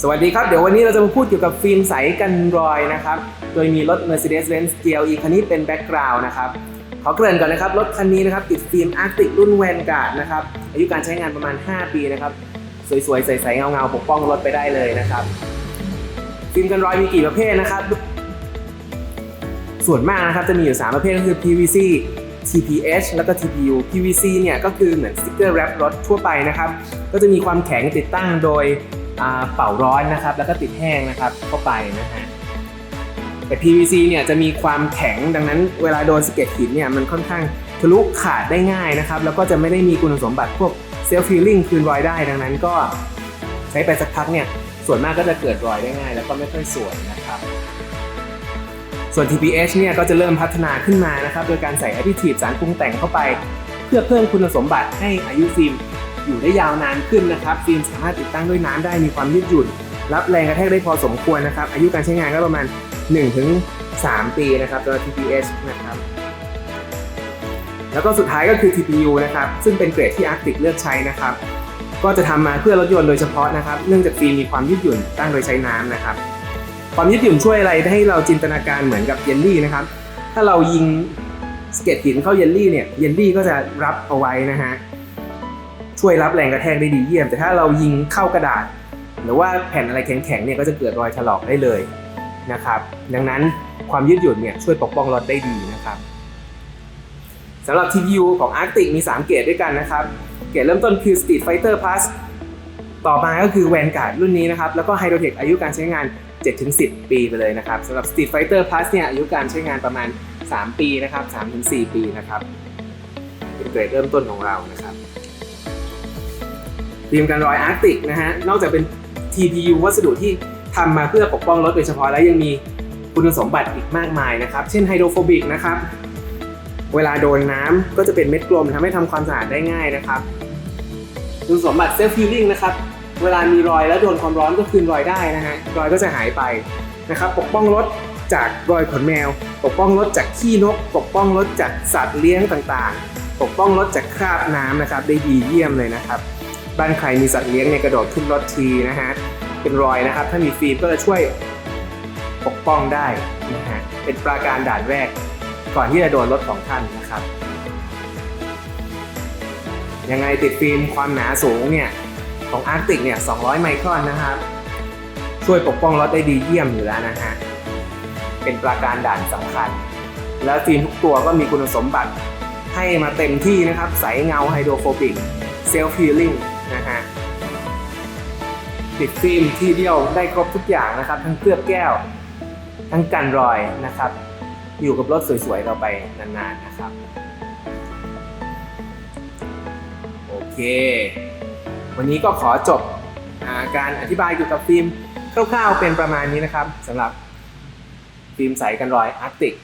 สวัสดีครับ เดี๋ยววันนี้เราจะมาพูดเกี่ยวกับฟิล์มใสกันรอยนะครับ โดยมีรถ Mercedes-Benz GLE คันนี้เป็นแบ็กกราวน์นะครับ ขอเกริ่นก่อนนะครับ รถคันนี้นะครับติดฟิล์มอาร์ติกรุ่นแวนการ์ดนะครับ อายุการใช้งานประมาณ 5 ปีนะครับ สวยๆ ใสๆ เงาๆ ปกป้องรถไปได้เลยนะครับ ฟิล์มกันรอยมีกี่ประเภทนะครับ ส่วนมากนะครับจะมีอยู่ 3 ประเภทก็คือ PVC TPH แล้วก็ TPU PVC เนี่ยก็คือเหมือนสติกเกอร์แรปรถทั่วไปนะครับ ก็จะมีความแข็งติดตั้งโดย เป่าร้อนนะครับ แล้วก็ติดแห้งนะครับ เข้าไปนะฮะแต่ PVC เนี่ยจะมีความแข็งดังนั้นเวลาโดนสะเก็ดหินเนี่ยมันค่อนข้างทะลุขาดได้ง่ายนะครับ แล้วก็จะไม่ได้มีคุณสมบัติพวกเซลฟ์ฟีลลิ่งคืนรอยได้ดังนั้นก็ใช้ไปสักพักเนี่ยส่วนมากก็จะเกิดรอยได้ง่าย แล้วก็ไม่ค่อยสวยนะครับ ส่วน TPH เนี่ยก็จะเริ่มพัฒนาขึ้นมานะครับ โดยการใส่ additive สารปรุงแต่งเข้าไป เพื่อเพิ่มคุณสมบัติให้อายุฟิล์ม อยู่ได้ยาวนานขึ้นนะครับ ฟิล์มสามารถติดตั้งด้วยน้ำได้มีความยืดหยุ่น รับแรงกระแทกได้พอสมควรนะครับ อายุการใช้งานก็ประมาณ 1-3 ปีนะครับตัว TPH นะครับแล้วก็สุดท้ายก็คือ TPU นะครับ ซึ่งเป็นเกรดที่ Arctic เลือกใช้นะครับ ก็จะทำมาเพื่อรถยนต์โดยเฉพาะนะครับ เนื่องจากฟิล์มมีความยืดหยุ่นตั้งโดยใช้น้ำนะครับ ความยืดหยุ่นช่วยอะไรให้เราจินตนาการเหมือนกับเยลลี่นะครับ ถ้าเรายิงสเก็ตหินเข้าเยลลี่เนี่ย เยลลี่ก็จะรับเอาไว้นะฮะ ช่วยรับแรงกระแทกได้ดีเยี่ยม แต่ถ้าเรายิงเข้ากระดาษ หรือว่าแผ่นอะไรแข็งๆเนี่ยก็จะเกิดรอยถลอกได้เลยนะครับ ดังนั้นความยืดหยุ่นเนี่ยช่วยปกป้องรถได้ดีนะครับสำหรับ TPU ของ Arctic มี 3 เกรดด้วยกันนะครับ เกรดเริ่มต้นคือ Street Fighter Plus ต่อมาก็คือ Vanguard รุ่นนี้นะครับ แล้วก็ Hydrotech อายุการใช้งาน 7-10 ปีไปเลยนะครับสำหรับ Street Fighter Plus เนี่ยอายุการใช้งานประมาณ 3 ปีนะครับ 3-4 ปีนะครับเป็นเกรดเริ่มต้นของเรานะครับ ฟิล์มกันรอยอาร์ติกนะฮะ นอกจากเป็น TPU วัสดุที่ทำมาเพื่อปกป้องรถโดยเฉพาะแล้วยังมีคุณสมบัติอีกมากมายนะครับ เช่นไฮโดรโฟบิกนะครับ เวลาโดนน้ำก็จะเป็นเม็ดกลมทำให้ทำความสะอาดได้ง่ายนะครับ คุณสมบัติเซลฟ์ฟีลลิ่งนะครับ เวลามีรอยแล้วโดนความร้อนก็คืนรอยได้นะฮะ รอยก็จะหายไปนะครับ ปกป้องรถจากรอยขนแมว ปกป้องรถจากขี้นก ปกป้องรถจากสัตว์เลี้ยงต่างๆ ปกป้องรถจากคราบน้ำนะครับ ได้ดีเยี่ยมเลยนะครับ บ้านใครมีสัตว์เลี้ยงเนี่ยกระโดดขึ้นรถทีนะฮะเป็นรอยนะครับ ถ้ามีฟิล์มก็จะช่วยปกป้องได้นะฮะเป็นปราการด่านแรก ก่อนที่จะโดนรถของท่านนะครับยังไงติดฟิล์มความหนาสูงเนี่ยของอาร์ติกเนี่ย 200 ไมครอนนะครับ ช่วยปกป้องรถได้ดีเยี่ยมอยู่แล้วนะฮะ เป็นปราการด่านสำคัญ แล้วฟิล์มทุกตัวก็มีคุณสมบัติให้มาเต็มที่นะครับ ใสเงาไฮโดรโฟบิกเซลฟ์ฮีลิ่ง ติดฟิล์มที่เดียวได้ครบทุกอย่างนะครับ ทั้งเคลือบแก้ว ทั้งกันรอยนะครับ อยู่กับรถสวยๆเราไปนานๆนะครับ โอเค วันนี้ก็ขอจบอาการอธิบายเกี่ยวกับฟิล์มคร่าวๆเป็นประมาณนี้นะครับสำหรับฟิล์มใสกันรอยอาร์ติก